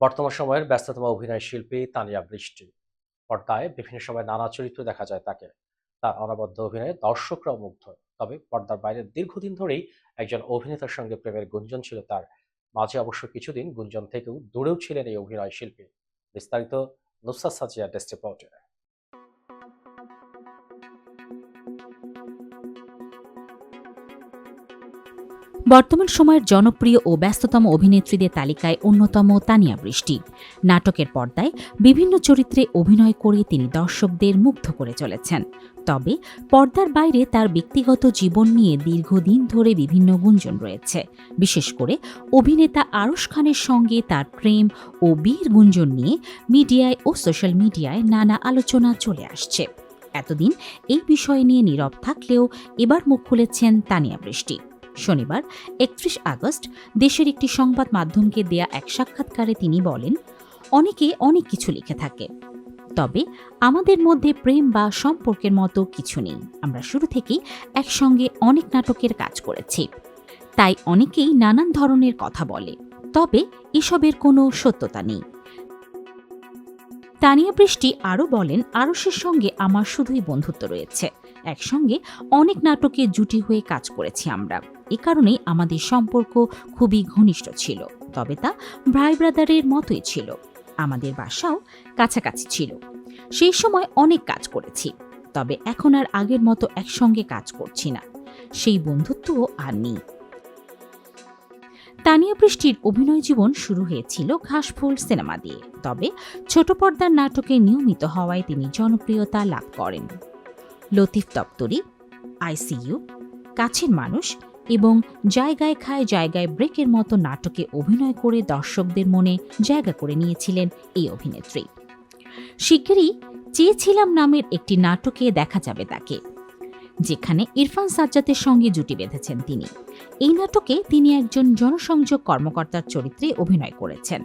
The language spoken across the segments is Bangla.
বর্তমান সময়ের ব্যস্ততম অভিনয় শিল্পী তানিয়া বৃষ্টি। পর্দায় বিভিন্ন সময় নানা চরিত্র দেখা যায় তাকে। তার অনাবদ্ধ অভিনয়ে দর্শকরাও মুগ্ধ। তবে পর্দার বাইরে দীর্ঘদিন ধরেই একজন অভিনেতার সঙ্গে প্রেমের গুঞ্জন ছিল তার। মাঝে অবশ্য কিছুদিন গুঞ্জন থেকেও দূরেও ছিলেন এই অভিনয় শিল্পী। বিস্তারিত নুসরাত সাজিয়া ডেস্ট রিপোর্টে। বর্তমান সময়ের জনপ্রিয় ও ব্যস্ততম অভিনেত্রীদের তালিকায় অন্যতম তানিয়া বৃষ্টি। নাটকের পর্দায় বিভিন্ন চরিত্রে অভিনয় করে তিনি দর্শকদের মুগ্ধ করে চলেছেন। তবে পর্দার বাইরে তার ব্যক্তিগত জীবন নিয়ে দীর্ঘদিন ধরে বিভিন্ন গুঞ্জন রয়েছে। বিশেষ করে অভিনেতা আরশ খানের সঙ্গে তার প্রেম ও বিয়ের গুঞ্জন নিয়ে মিডিয়ায় ও সোশ্যাল মিডিয়ায় নানা আলোচনা চলে আসছে। এতদিন এই বিষয় নিয়ে নীরব থাকলেও এবার মুখ খুলেছেন তানিয়া বৃষ্টি। শনিবার, একত্রিশ আগস্ট, দেশের একটি সংবাদ মাধ্যমকে দেয়া এক সাক্ষাৎকারে তিনি বলেন, অনেকে অনেক কিছু লিখে থাকে। তবে আমাদের মধ্যে প্রেম বা সম্পর্কের মতো কিছু নেই। আমরা শুরু থেকেই একসঙ্গে অনেক নাটকের কাজ করেছি। তাই অনেকেই নানান ধরনের কথা বলে। তবে এসবের কোনো সত্যতা নেই। তানিয়া বৃষ্টি আরও বলেন, আরশের সঙ্গে আমার শুধুই বন্ধুত্ব রয়েছে। একসঙ্গে অনেক নাটকে জুটি হয়ে কাজ করেছি আমরা। এ কারণেই আমাদের সম্পর্ক খুবই ঘনিষ্ঠ ছিল, তবে তা ভাই ব্রাদারের মতোই ছিল। আমাদের বাসাও কাছাকাছি ছিল। সেই সময় অনেক কাজ করেছি, তবে এখন আর আগের মতো একসঙ্গে কাজ করছি না। সেই বন্ধুত্বও আর নেই। তানিয়া বৃষ্টির অভিনয় জীবন শুরু হয়েছিল ঘাসফুল সিনেমা দিয়ে, তবে ছোট পর্দার নাটকে নিয়মিত হওয়ায় তিনি জনপ্রিয়তা লাভ করেন। লতিফ দপ্তরি, আইসিইউ, কাছের মানুষ এবং জায়গায় খায় জায়গায় ব্রেকের মতো নাটকে অভিনয় করে দর্শকদের মনে জায়গা করে নিয়েছিলেন এই অভিনেত্রী। শিগগিরই চেয়েছিলাম নামের একটি নাটকে দেখা যাবে তাকে। যেখানে ইরফান সাজ্জাদের সঙ্গে জুটি বেঁধেছেন তিনি। এই নাটকে তিনি একজন জনসংযোগ কর্মকর্তার চরিত্রে অভিনয় করেছেন।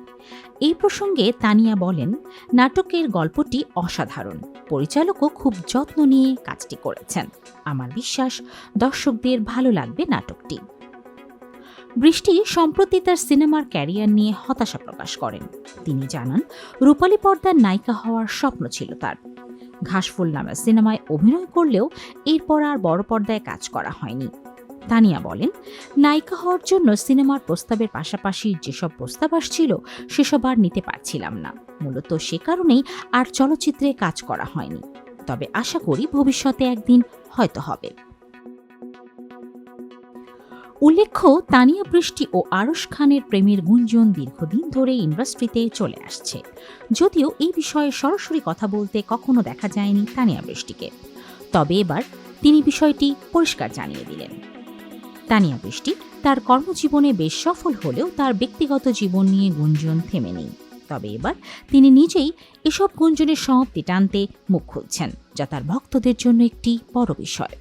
এই প্রসঙ্গে তানিয়া বলেন, নাটকের গল্পটি অসাধারণ। পরিচালকও খুব যত্ন নিয়ে কাজটি করেছেন। আমার বিশ্বাস, দর্শকদের ভালো লাগবে নাটকটি। বৃষ্টি সম্প্রতি তার সিনেমার ক্যারিয়ার নিয়ে হতাশা প্রকাশ করেন। তিনি জানান, রূপালী পর্দার নায়িকা হওয়ার স্বপ্ন ছিল তার। ঘাসফুল নামের সিনেমায় অভিনয় করলেও এরপর আর বড় পর্দায় কাজ করা হয়নি। তানিয়া বলেন, নায়িকা হওয়ার জন্য সিনেমার প্রস্তাবের পাশাপাশি যেসব প্রস্তাব আসছিল, সেসব আর নিতে পারছিলাম না। মূলত সে কারণেই আর চলচ্চিত্রে কাজ করা হয়নি। তবে আশা করি ভবিষ্যতে একদিন হয়তো হবে। উল্লেখ্য, তানিয়া বৃষ্টি ও আরশ খানের প্রেমের গুঞ্জন দীর্ঘদিন ধরে ইন্ডাস্ট্রিতে চলে আসছে। যদিও এই বিষয়ে সরাসরি কথা বলতে কখনো দেখা যায়নি তানিয়া বৃষ্টিকে তবে এবার তিনি বিষয়টি পরিষ্কার জানিয়ে দিলেন। তানিয়া বৃষ্টি তার কর্মজীবনে বেশ সফল হলেও তার ব্যক্তিগত জীবন নিয়ে গুঞ্জন থেমে নেই। তবে এবার তিনি নিজেই এসব গুঞ্জনের সমাপ্তি টানতে মুখ খুলছেন, যা তার ভক্তদের জন্য একটি বড় বিষয়।